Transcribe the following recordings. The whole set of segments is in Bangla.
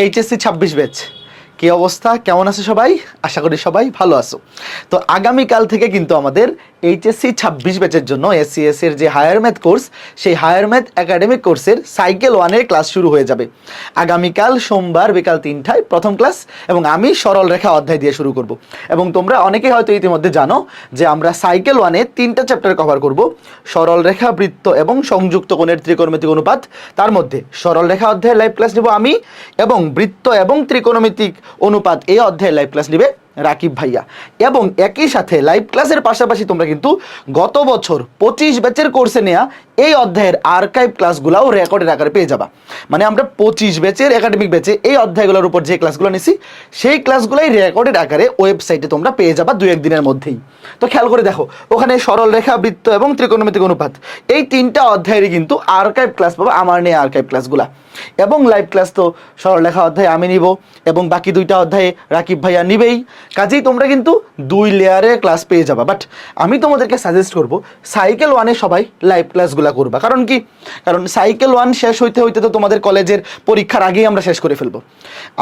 এইচএসসি ছাব্বিশ ব্যাচ কি অবস্থা? কেমন আছে সবাই? আশা করি সবাই ভালো আছো। তো আগামীকাল থেকে কিন্তু আমাদের এইচএসসি ছাব্বিশ ব্যাচের জন্য এসসিএস এর যে হায়ার ম্যাথ কোর্স সেই হায়ার ম্যাথ একাডেমিক কোর্সের সাইকেল ওয়ানের ক্লাস শুরু হয়ে যাবে। আগামীকাল সোমবার বিকাল তিনটায় প্রথম ক্লাস এবং আমি সরল রেখা অধ্যায় দিয়ে শুরু করব। এবং তোমরা অনেকেই হয়তো ইতিমধ্যে জানো যে আমরা সাইকেল ওয়ানে তিনটা চ্যাপ্টার কভার করব। সরল রেখা, বৃত্ত এবং সংযুক্ত কোণের ত্রিকোণমিতিক অনুপাত। তার মধ্যে সরল রেখা অধ্যায়ের লাইভ ক্লাস নেব আমি এবং বৃত্ত এবং ত্রিকোণমিতিক অনুপাত এই অধ্যায়ে লাইভ ক্লাস নেবে। রাকিব ভাইয়া। এবং একই সাথে লাইভ ক্লাসের পাশাপাশি তোমরা কিন্তু গত বছর পঁচিশ ব্যাচের কোর্সে নেওয়া এই অধ্যায়ের আর্কাইভ ক্লাসগুলাও রেকর্ডের আকারে পেয়ে যাবা। মানে আমরা পঁচিশ ব্যাচের একাডেমিক ব্যাচে এই অধ্যায়গুলোর উপর যে ক্লাসগুলো নিছি, সেই ক্লাসগুলোই রেকর্ডের আকারে ওয়েবসাইটে তোমরা পেয়ে যাবা দু একদিনের মধ্যেই। তো খেয়াল করে দেখো, ওখানে সরল রেখা, বৃত্ত এবং ত্রিকোণমিতিক অনুপাত। এই তিনটা অধ্যায়েরই কিন্তু আর্কাইভ ক্লাস পাবো আমার নিয়ে আর্কাইভ ক্লাসগুলা এবং লাইভ ক্লাস তো সরল রেখা অধ্যায় আমি নিব, এবং বাকি দুইটা অধ্যায়ে রাকিব ভাইয়া নিবেই। কাজেই তোমরা কিন্তু দুই লেয়ারে ক্লাস পেয়ে যাবা। বাট আমি তোমাদেরকে সাজেস্ট করব সাইকেল ওয়ানে সবাই লাইভ ক্লাসগুলো করবা। কারণ কি? কারণ সাইকেল ওয়ান শেষ হইতে হইতে তো তোমাদের কলেজের পরীক্ষার আগেই আমরা শেষ করে ফেলব।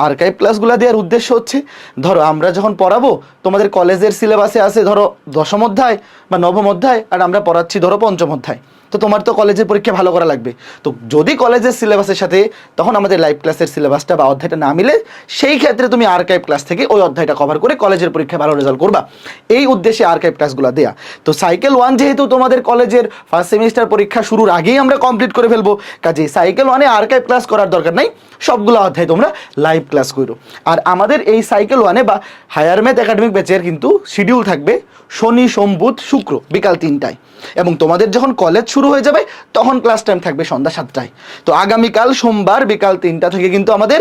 আর্কাইভ ক্লাসগুলো দেওয়ার উদ্দেশ্য হচ্ছে, ধরো আমরা যখন পড়াবো, তোমাদের কলেজের সিলেবাসে আছে ধরো দশম অধ্যায় বা নবম অধ্যায়, আর আমরা পড়াচ্ছি ধরো পঞ্চম অধ্যায়। তো তোমার তো কলেজের পরীক্ষা ভালো করা লাগবে। তো যদি কলেজের সিলেবাসের সাথে তখন আমাদের লাইভ ক্লাসের সিলেবাসটা বা অধ্যায়টা না মিলে, সেই ক্ষেত্রে তুমি আর্কাইভ ক্লাস থেকে ওই অধ্যায়টা কভার করে কলেজের পরীক্ষা ভালো রেজাল্ট করবা। এই উদ্দেশ্যে আর্কাইভ ক্লাসগুলো দেয়া। তো সাইকেল ওয়ান যেহেতু তোমাদের কলেজের ফার্স্ট সেমিস্টার পরীক্ষা শুরুর আগেই আমরা কমপ্লিট করে ফেলব কাজেই সাইকেল ওয়ানে আর্কাইভ ক্লাস করার দরকার নাই, সবগুলো অধ্যায় তোমরা লাইভ ক্লাস করো। আর আমাদের এই সাইকেল ওয়ানে বা হায়ার ম্যাথ একাডেমিক ব্যাচের কিন্তু শিডিউল থাকবে শনি, সোম, বুধ, শুক্র, বিকাল তিনটায়। এবং তোমাদের যখন কলেজ শুরু হয়ে যাবে, তখন ক্লাস টাইম থাকবে সন্ধ্যা সাতটায়। তো আগামীকাল সোমবার বিকাল তিনটা থেকে কিন্তু আমাদের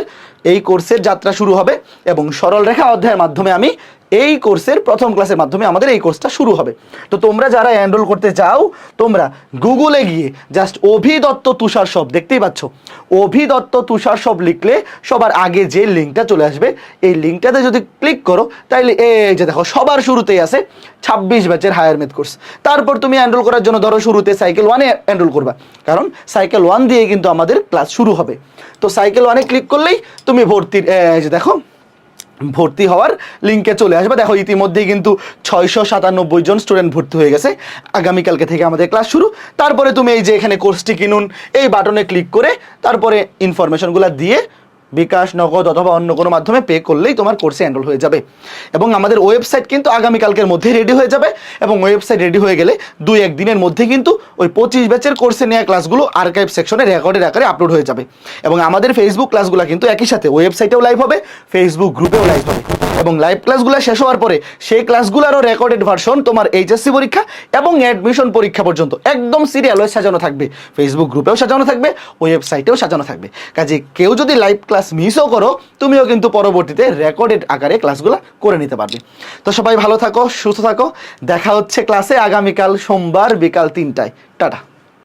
এই কোর্সের যাত্রা শুরু হবে এবং সরল রেখা অধ্যায়ের মাধ্যমে আমি এই কোর্সের প্রথম ক্লাসের মাধ্যমে আমাদের এই কোর্সটা শুরু হবে। তো তোমরা যারা এনরোল করতে চাও, তোমরা গুগলে গিয়ে জাস্ট অভিদত্ত তুষার সব দেখতেই পাচ্ছ। অভিদত্ত তুষার সব লিখলে সবার আগে যে লিঙ্কটা চলে আসবে, এই লিঙ্কটাতে যদি ক্লিক করো, তাইলে এই যে দেখো, সবার শুরুতেই আছে ছাব্বিশ ব্যাচের হায়ার মেথ কোর্স তারপর তুমি এনরোল করার জন্য ধরো শুরুতে সাইকেল ওয়ানে এনরোল করবা। কারণ সাইকেল ওয়ান দিয়ে কিন্তু আমাদের ক্লাস শুরু হবে। তো সাইকেল ওয়ানে ক্লিক করলেই তুমি ভর্তির, এই যে দেখো ভর্তি হওয়ার লিঙ্কে চলে আসবে। দেখো, ইতিমধ্যেই কিন্তু ছয়শো সাতানব্বই জন স্টুডেন্ট ভর্তি হয়ে গেছে। আগামীকালকে থেকে আমাদের ক্লাস শুরু। তারপরে তুমি এই যে এখানে কোর্সটি কিনুন, এই বাটনে ক্লিক করে তারপরে ইনফরমেশনগুলো দিয়ে বিকাশ, নগদ অথবা অন্য কোনো মাধ্যমে পে করলেই তোমার কোর্সে এনরোল হয়ে যাবে। এবং আমাদের ওয়েবসাইট কিন্তু আগামীকালকের মধ্যে রেডি হয়ে যাবে এবং ওয়েবসাইট রেডি হয়ে গেলে দুই একদিনের মধ্যে কিন্তু ওই পঁচিশ ব্যাচের কোর্সে নেওয়া ক্লাসগুলো আর্কাইভ সেকশনে রেকর্ডের আকারে আপলোড হয়ে যাবে। এবং আমাদের ফেসবুক ক্লাসগুলো কিন্তু একই সাথে ওয়েবসাইটেও লাইভ হবে ফেসবুক গ্রুপেও লাইভ হবে। এবং লাইভ ক্লাসগুলো শেষ হওয়ার পরে সেই ক্লাসগুলোরও রেকর্ডেড ভার্সন তোমার এইচএসসি পরীক্ষা এবং অ্যাডমিশন পরীক্ষা পর্যন্ত একদম সিরিয়াল সাজানো থাকবে। ফেসবুক গ্রুপেও সাজানো থাকবে ওয়েবসাইটেও সাজানো থাকবে। কাজে কেউ যদি লাইভ ক্লাস মিসও করো, তুমিও কিন্তু পরবর্তীতে রেকর্ডেড আকারে ক্লাসগুলো করে নিতে পারবে। তো সবাই ভালো থাকো, সুস্থ থাকো। দেখা হচ্ছে ক্লাসে আগামীকাল সোমবার বিকাল তিনটায়। টাটা।